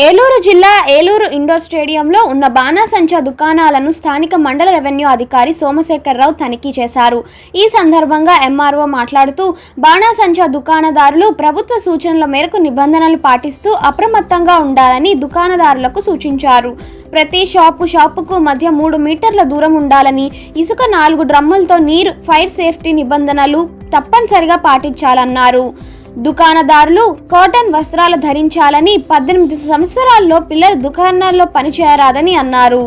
ఏలూరు జిల్లా ఏలూరు ఇండోర్ స్టేడియంలో ఉన్న బాణాసంచా దుకాణాలను స్థానిక మండల రెవెన్యూ అధికారి సోమశేఖరరావు తనిఖీ చేశారు. ఈ సందర్భంగా ఎంఆర్ఓ మాట్లాడుతూ బాణాసంచా దుకాణదారులు ప్రభుత్వ సూచనల మేరకు నిబంధనలు పాటిస్తూ అప్రమత్తంగా ఉండాలని దుకాణదారులకు సూచించారు. ప్రతి షాపు షాపుకు మధ్య మూడు మీటర్ల దూరం ఉండాలని ఇసుక నాలుగు డ్రమ్ములతో నీరు ఫైర్ సేఫ్టీ నిబంధనలు తప్పనిసరిగా పాటించాలన్నారు. దుకాణదారులు కాటన్ వస్త్రాలు ధరించాలని పద్దెనిమిది సంవత్సరాల్లో పిల్లలు దుకాణాల్లో పనిచేయరాదని అన్నారు.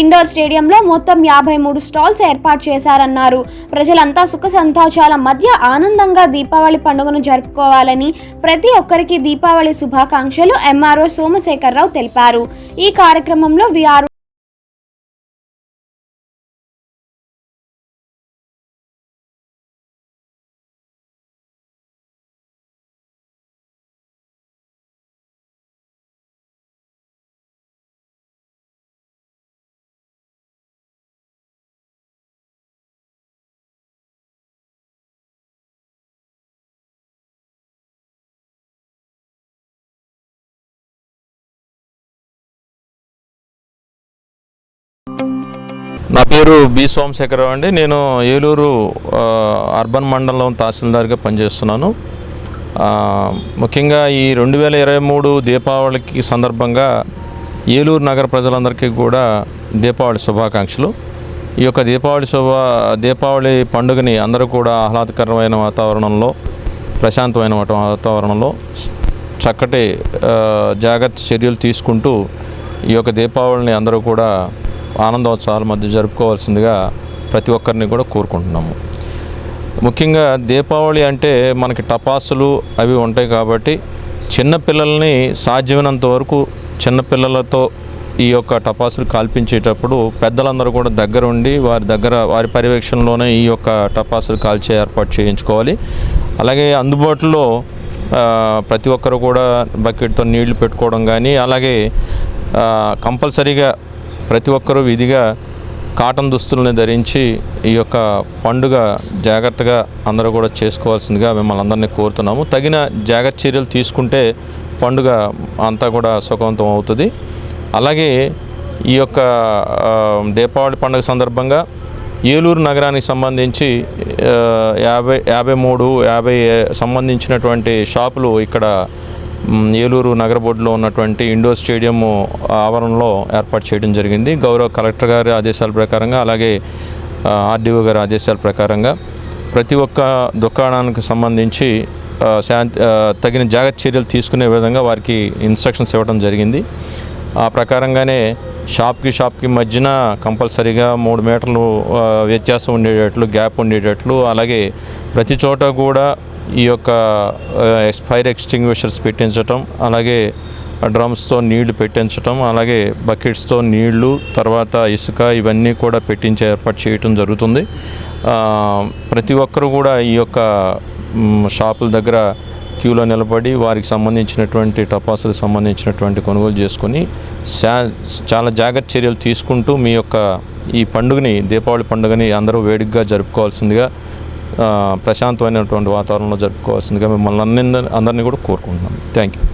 ఇండోర్ స్టేడియంలో మొత్తం యాభై మూడు స్టాల్స్ ఏర్పాటు చేశారన్నారు. ప్రజలంతా సుఖ సంతోషాల మధ్య ఆనందంగా దీపావళి పండుగను జరుపుకోవాలని ప్రతి ఒక్కరికి దీపావళి శుభాకాంక్షలు ఎంఆర్ఓ సోమశేఖరరావు తెలిపారు. ఈ కార్యక్రమంలో విఆర్ నా పేరు బి సోమశేఖరరావు అండి. నేను ఏలూరు అర్బన్ మండలం తహసీల్దార్గా పనిచేస్తున్నాను. ముఖ్యంగా ఈ రెండు వేల ఇరవై మూడు దీపావళికి సందర్భంగా ఏలూరు నగర ప్రజలందరికీ కూడా దీపావళి శుభాకాంక్షలు. ఈ యొక్క దీపావళి శుభ దీపావళి పండుగని అందరూ కూడా ఆహ్లాదకరమైన వాతావరణంలో ప్రశాంతమైన వాతావరణంలో చక్కటి జాగ్రత్త చర్యలు తీసుకుంటూ ఈ యొక్క దీపావళిని అందరూ కూడా ఆనందోత్సవాల మధ్య జరుపుకోవాల్సిందిగా ప్రతి ఒక్కరిని కూడా కోరుకుంటున్నాము. ముఖ్యంగా దీపావళి అంటే మనకి టపాసులు అవి ఉంటాయి కాబట్టి చిన్నపిల్లల్ని సాధ్యమైనంత వరకు చిన్నపిల్లలతో ఈ యొక్క టపాసులు కాల్పించేటప్పుడు పెద్దలందరూ కూడా దగ్గర ఉండి వారి దగ్గర వారి పర్యవేక్షణలోనే ఈ యొక్క టపాసులు కాల్చే ఏర్పాటు చేయించుకోవాలి. అలాగే అందుబాటులో ప్రతి ఒక్కరు కూడా బకెట్తో నీళ్ళు పెట్టుకోవడం కానీ అలాగే కంపల్సరీగా ప్రతి ఒక్కరూ విధిగా కాటన్ దుస్తుల్ని ధరించి ఈ యొక్క పండుగ జాగ్రత్తగా అందరూ కూడా చేసుకోవాల్సిందిగా మిమ్మల్ని అందరినీ కోరుతున్నాము. తగిన జాగ్రత్త చర్యలు తీసుకుంటే పండుగ అంతా కూడా సుఖవంతం అవుతుంది. అలాగే ఈ యొక్క దీపావళి పండుగ సందర్భంగా ఏలూరు నగరానికి సంబంధించి యాభై యాభై మూడు యాభై సంబంధించినటువంటి షాపులు ఇక్కడ ఏలూరు నగర బోర్డులో ఉన్నటువంటి ఇండోర్ స్టేడియం ఆవరణలో ఏర్పాటు చేయడం జరిగింది. గౌరవ కలెక్టర్ గారి ఆదేశాల ప్రకారంగా అలాగే ఆర్డీఓ గారి ఆదేశాల ప్రకారంగా ప్రతి ఒక్క దుకాణానికి సంబంధించి శాంతి తగిన జాగ్రత్త చర్యలు తీసుకునే విధంగా వారికి ఇన్స్ట్రక్షన్స్ ఇవ్వడం జరిగింది. ఆ ప్రకారంగానే షాప్కి షాప్కి మధ్యన కంపల్సరీగా మూడు మీటర్లు వ్యత్యాసం ఉండేటట్లు గ్యాప్ ఉండేటట్లు అలాగే ప్రతి చోట కూడా ఈ యొక్క ఫైర్ ఎక్స్టింగ్విషర్స్ పెట్టించటం అలాగే డ్రమ్స్తో నీళ్ళు పెట్టించటం అలాగే బకెట్స్తో నీళ్ళు తర్వాత ఇసుక ఇవన్నీ కూడా పెట్టించే ఏర్పాటు చేయటం జరుగుతుంది. ప్రతి ఒక్కరు కూడా ఈ యొక్క షాపుల దగ్గర క్యూలో నిలబడి వారికి సంబంధించినటువంటి టపాసులకు సంబంధించినటువంటి కొనుగోలు చేసుకొని శా- చాలా జాగ్రత్త చర్యలు తీసుకుంటూ మీ యొక్క ఈ పండుగని దీపావళి పండుగని అందరూ వేడిగ్గా జరుపుకోవాల్సిందిగా ప్రశాంతమైనటువంటి వాతావరణంలో జరుపుకోవాల్సిందిగా మిమ్మల్ని అందరినీ కూడా కోరుకుంటున్నాం థ్యాంక్ యూ.